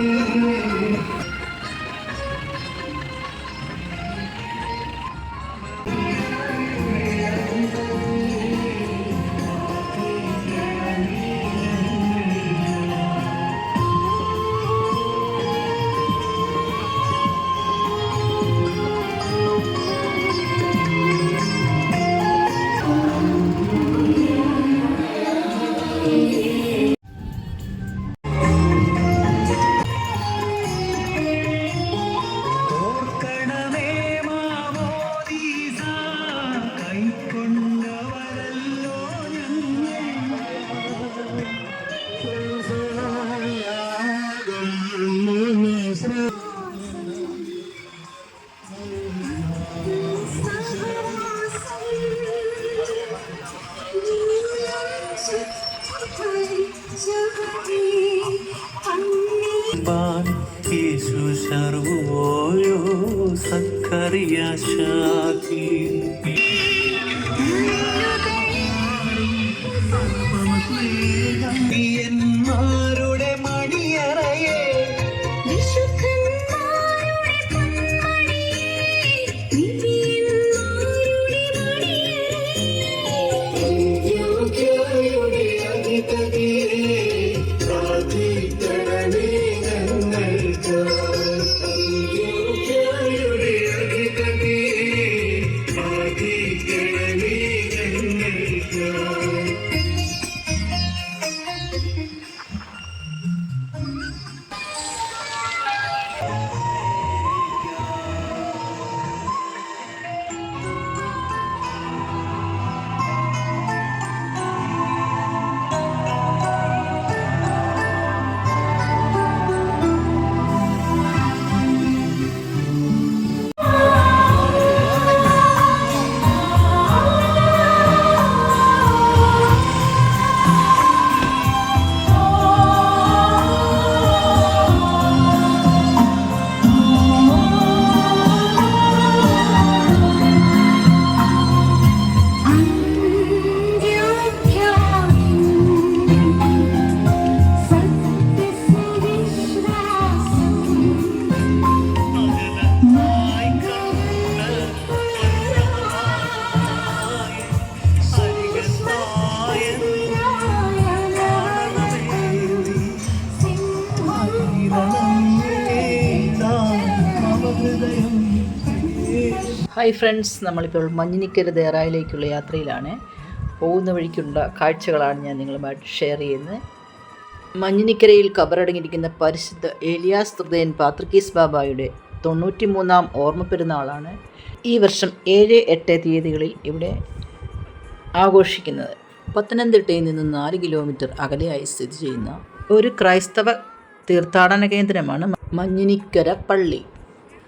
Música hi friends നമ്മളിപ്പോൾ മഞ്ഞിനിക്കര ദേറായിലേക്കുള്ള യാത്രയിലാണ്. പോകുന്ന വഴിക്കുള്ള കാഴ്ചകളാണ് ഞാൻ നിങ്ങളുമായിട്ട് ഷെയർ ചെയ്യുന്നത്. മഞ്ഞിനിക്കരയിൽ കബറടങ്ങിയിരിക്കുന്ന പരിശുദ്ധ ഏലിയാസ് ഹൃദയൻ പാത്രിക്കീസ് ബാബായുടെ തൊണ്ണൂറ്റി മൂന്നാം ഓർമ്മ പെരുന്നാളാണ് ഈ വർഷം ഏഴ് എട്ട് തീയതികളിൽ ഇവിടെ ആഘോഷിക്കുന്നത്. പത്തനംതിട്ടയിൽ നിന്ന് നാല് കിലോമീറ്റർ അകലെയായി സ്ഥിതി ചെയ്യുന്ന ഒരു ക്രൈസ്തവ തീർത്ഥാടന കേന്ദ്രമാണ് മഞ്ഞിനിക്കര പള്ളി.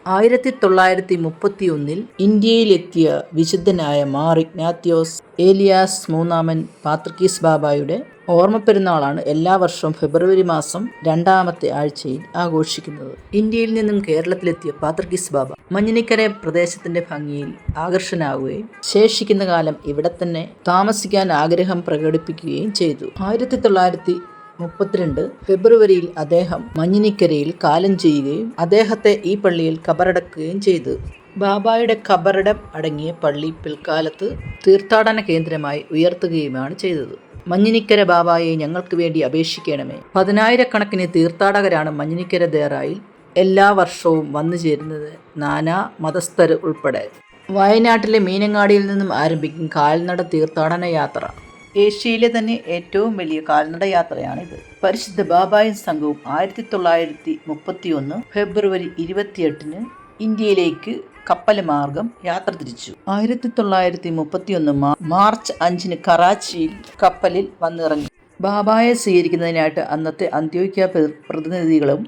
ആയിരത്തി തൊള്ളായിരത്തി മുപ്പത്തി ഒന്നിൽ ഇന്ത്യയിലെത്തിയ വിശുദ്ധനായ മാർ ഇഗ്നാത്യോസ് ഏലിയാസ് മൂന്നാമൻ പാത്രിക്കീസ് ബാബായുടെ ഓർമ്മപ്പെരുന്നാളാണ് എല്ലാ വർഷവും ഫെബ്രുവരി മാസം രണ്ടാമത്തെ ആഴ്ചയിൽ ആഘോഷിക്കുന്നത്. ഇന്ത്യയിൽ നിന്നും കേരളത്തിലെത്തിയ പാത്രകിസ് ബാബ മഞ്ഞിനിക്കര പ്രദേശത്തിന്റെ ഭംഗിയിൽ ആകർഷനാവുകയും ശേഷിക്കുന്ന കാലം ഇവിടെ തന്നെ താമസിക്കാൻ ആഗ്രഹം പ്രകടിപ്പിക്കുകയും ചെയ്തു. ആയിരത്തി തൊള്ളായിരത്തി മുപ്പത്തിരണ്ട്. ഫെബ്രുവരിയിൽ അദ്ദേഹം മഞ്ഞിനിക്കരയിൽ കാലം ചെയ്യുകയും അദ്ദേഹത്തെ ഈ പള്ളിയിൽ കബറടക്കുകയും ചെയ്തു. ബാബായുടെ കബറടം അടങ്ങിയ പള്ളി പിൽക്കാലത്ത് തീർത്ഥാടന കേന്ദ്രമായി ഉയർത്തുകയുമാണ് ചെയ്തത്. മഞ്ഞിനിക്കര ബാബായെ ഞങ്ങൾക്ക് വേണ്ടി അപേക്ഷിക്കണമേ. പതിനായിരക്കണക്കിന് തീർത്ഥാടകരാണ് മഞ്ഞിനിക്കര ദേറായിൽ എല്ലാ വർഷവും വന്നു ചേരുന്നത് നാനാ മതസ്ഥർ ഉൾപ്പെടെ. വയനാട്ടിലെ മീനങ്ങാടിയിൽ നിന്നും ആരംഭിക്കും കാൽനട തീർത്ഥാടന യാത്ര. ഏഷ്യയിലെ തന്നെ ഏറ്റവും വലിയ കാൽനട യാത്രയാണിത് പരിശുദ്ധ ബാബായും സംഘവും ആയിരത്തി തൊള്ളായിരത്തി മുപ്പത്തി ഒന്ന് ഫെബ്രുവരി ഇരുപത്തിയെട്ടിന് ഇന്ത്യയിലേക്ക് കപ്പൽ മാർഗം യാത്ര തിരിച്ചു. ആയിരത്തി തൊള്ളായിരത്തി മുപ്പത്തി ഒന്ന് മാർച്ച് അഞ്ചിന് കറാച്ചിയിൽ കപ്പലിൽ വന്നിറങ്ങി. ബാബായെ സ്വീകരിക്കുന്നതിനായിട്ട് അന്നത്തെ അന്ത്യോക്യ പ്രതിനിധികളും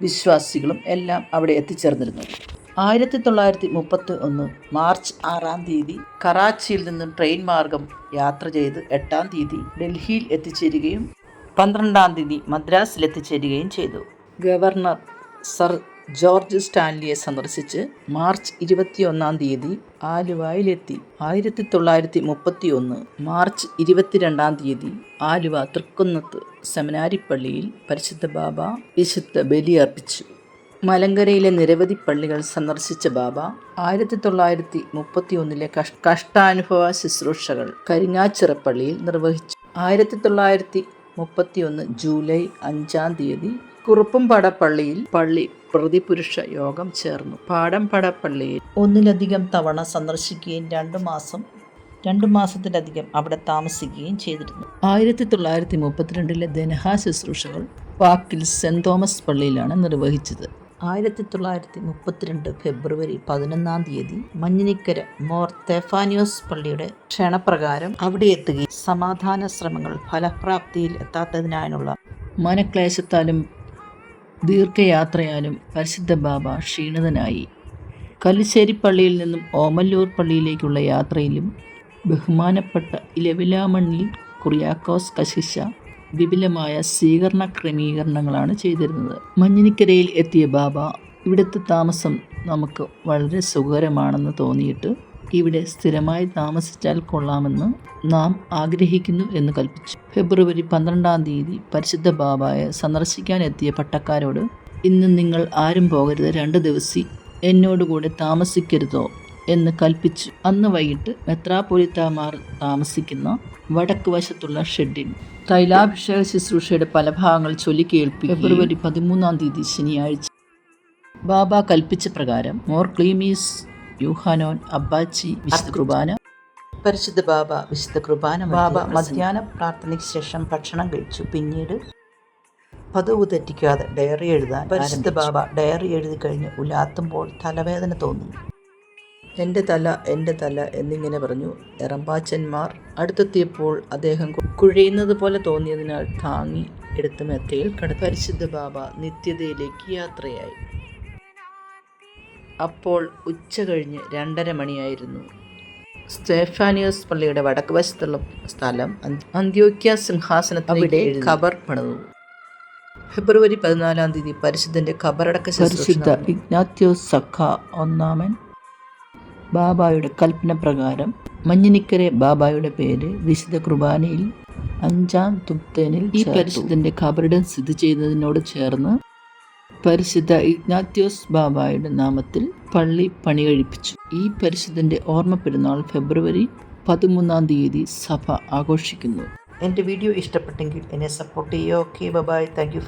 വിശ്വാസികളും എല്ലാം അവിടെ എത്തിച്ചേർന്നിരുന്നു. ആയിരത്തി തൊള്ളായിരത്തി മുപ്പത്തി ഒന്ന് മാർച്ച് ആറാം തീയതി കറാച്ചിയിൽ നിന്നും ട്രെയിൻ മാർഗം യാത്ര ചെയ്ത് എട്ടാം തീയതി ഡൽഹിയിൽ എത്തിച്ചേരുകയും പന്ത്രണ്ടാം തീയതി മദ്രാസിൽ എത്തിച്ചേരുകയും ചെയ്തു. ഗവർണർ സർ ജോർജ് സ്റ്റാൻലിയെ സന്ദർശിച്ച് മാർച്ച് ഇരുപത്തിയൊന്നാം തീയതി ആലുവയിലെത്തി. ആയിരത്തി തൊള്ളായിരത്തി മുപ്പത്തി ഒന്ന് മാർച്ച് ഇരുപത്തിരണ്ടാം തീയതി ആലുവ തൃക്കുന്നത്ത് സെമിനാരിപ്പള്ളിയിൽ പരിശുദ്ധ ബാബ വിശുദ്ധ ബലിയർപ്പിച്ചു. മലങ്കരയിലെ നിരവധി പള്ളികൾ സന്ദർശിച്ച ബാബ ആയിരത്തി തൊള്ളായിരത്തി മുപ്പത്തി ഒന്നിലെ കഷ്ടാനുഭവ ശുശ്രൂഷകൾ കരിങ്ങാച്ചിറപ്പള്ളിയിൽ നിർവഹിച്ചു. ആയിരത്തി തൊള്ളായിരത്തി മുപ്പത്തി ഒന്ന് ജൂലൈ അഞ്ചാം തീയതി കുറുപ്പുംപാട പള്ളിയിൽ പള്ളി പ്രതിപുരുഷ യോഗം ചേർന്നു. പാടംപാട പള്ളിയിൽ ഒന്നിലധികം തവണ സന്ദർശിക്കുകയും രണ്ടു മാസം രണ്ടു മാസത്തിലധികം അവിടെ താമസിക്കുകയും ചെയ്തിരുന്നു. ആയിരത്തി തൊള്ളായിരത്തി മുപ്പത്തിരണ്ടിലെ ധനഹാ ശുശ്രൂഷകൾ വാക്കിൽ സെന്റ് തോമസ് പള്ളിയിലാണ് നിർവഹിച്ചത്. ആയിരത്തി തൊള്ളായിരത്തി മുപ്പത്തിരണ്ട് ഫെബ്രുവരി പതിനൊന്നാം തീയതി മഞ്ഞിനിക്കര മോർ തെഫാനിയോസ് പള്ളിയുടെ ക്ഷണപ്രകാരം അവിടെ എത്തുകയും സമാധാന ശ്രമങ്ങൾ ഫലപ്രാപ്തിയിൽ എത്താത്തതിനായുള്ള മനക്ലേശത്താലും ദീർഘയാത്രയാലും പരിശുദ്ധ ബാബ ക്ഷീണിതനായി. കല്ലിശ്ശേരി പള്ളിയിൽ നിന്നും ഓമല്ലൂർ പള്ളിയിലേക്കുള്ള യാത്രയിലും ബഹുമാനപ്പെട്ട ഇലവിലാമണ്ണിൽ കുറിയാക്കോസ് കശിശ വിപുലമായ സ്വീകരണ ക്രമീകരണങ്ങളാണ് ചെയ്തിരുന്നത്. മഞ്ഞിനിക്കരയിൽ എത്തിയ ബാബ ഇവിടുത്തെ താമസം നമുക്ക് വളരെ സുഖകരമാണെന്ന് തോന്നിയിട്ട് ഇവിടെ സ്ഥിരമായി താമസിച്ചാൽ കൊള്ളാമെന്ന് നാം ആഗ്രഹിക്കുന്നു എന്ന് കൽപ്പിച്ചു. ഫെബ്രുവരി പന്ത്രണ്ടാം തീയതി പരിശുദ്ധ ബാബായെ സന്ദർശിക്കാനെത്തിയ പട്ടക്കാരോട് ഇന്ന് നിങ്ങൾ ആരും പോകരുത് രണ്ട് ദിവസം എന്നോടുകൂടെ താമസിക്കരുതോ? എന്ന് കൽപ്പിച്ചു. അന്ന് വൈകിട്ട് മെത്രാപ്പൊലിത്താമാർ താമസിക്കുന്ന വടക്ക് വശത്തുള്ള ഷെഡിൽ തൈലാഭിഷേക ശുശ്രൂഷയുടെ പല ഭാഗങ്ങൾ ചൊല്ലിക്കേൾപ്പി ഫെബ്രുവരി പതിമൂന്നാം തീയതി ശനിയാഴ്ച. ബാബ കൽപ്പിച്ച പ്രകാരം മോർ ക്ലീമീസ് യൂഹാനോൻ അബ്ബാച്ചി വിശുദ്ധ കുർബാന പരിശുദ്ധ ബാബ വിശുദ്ധ കുർബാന ബാബ മധ്യാഹ്ന പ്രാർത്ഥനയ്ക്ക് ശേഷം ഭക്ഷണം കഴിച്ചു. പിന്നീട് പതിവ് തെറ്റിക്കാതെ ഡയറി എഴുതാൻ പരിശുദ്ധ ബാബ ഡയറി എഴുതി കഴിഞ്ഞ് ഉലാത്തുമ്പോൾ തലവേദന തോന്നി. എന്റെ തല എന്റെ തല എന്നിങ്ങനെ പറഞ്ഞു. എറമ്പാച്ചന്മാർ അടുത്തെത്തിയപ്പോൾ അദ്ദേഹം കുഴയുന്നത് പോലെ തോന്നിയതിനാൽ താങ്ങി എടുത്ത് മെത്തയിൽ കട പരിശുദ്ധ ബാബ നിത്യതയിലേക്ക് യാത്രയായി. അപ്പോൾ ഉച്ച കഴിഞ്ഞ് രണ്ടര മണിയായിരുന്നു. സ്റ്റേഫാനിയോസ് പള്ളിയുടെ വടക്ക് വശത്തുള്ള സ്ഥലം അന്ത്യോക്യ സിംഹാസനത്തിലെ അവിടെ ഖബർ പണിതു. ഫെബ്രുവരി പതിനാലാം തീയതി പരിശുദ്ധന്റെ ഖബറടക്ക പരിശുദ്ധ ഇഗ്നാത്യോസ് സഖ ഒന്നാമൻ ബാബായുടെ കൽപ്പന പ്രകാരം മഞ്ഞിനിക്കരെ ബാബായുടെ പേര് വിശുദ്ധ കുർബാനയിൽ അഞ്ചാം തുപ്തേനിൽ ഈ പരിശുദ്ധന്റെ ഖബറിടം സ്ഥിതി ചെയ്യുന്നതിനോട് ചേർന്ന് പരിശുദ്ധ ഇഗ്നാത്യോസ് ബാബായുടെ നാമത്തിൽ പള്ളി പണി കഴിപ്പിച്ചു ഈ പരിശുദ്ധന്റെ ഓർമ്മ പെരുന്നാൾ ഫെബ്രുവരി പതിമൂന്നാം തീയതി സഭ ആഘോഷിക്കുന്നു. എന്റെ വീഡിയോ ഇഷ്ടപ്പെട്ടെങ്കിൽ എന്നെ സപ്പോർട്ട് ചെയ്യുക ഓക്കെ ബബായ് താങ്ക് യു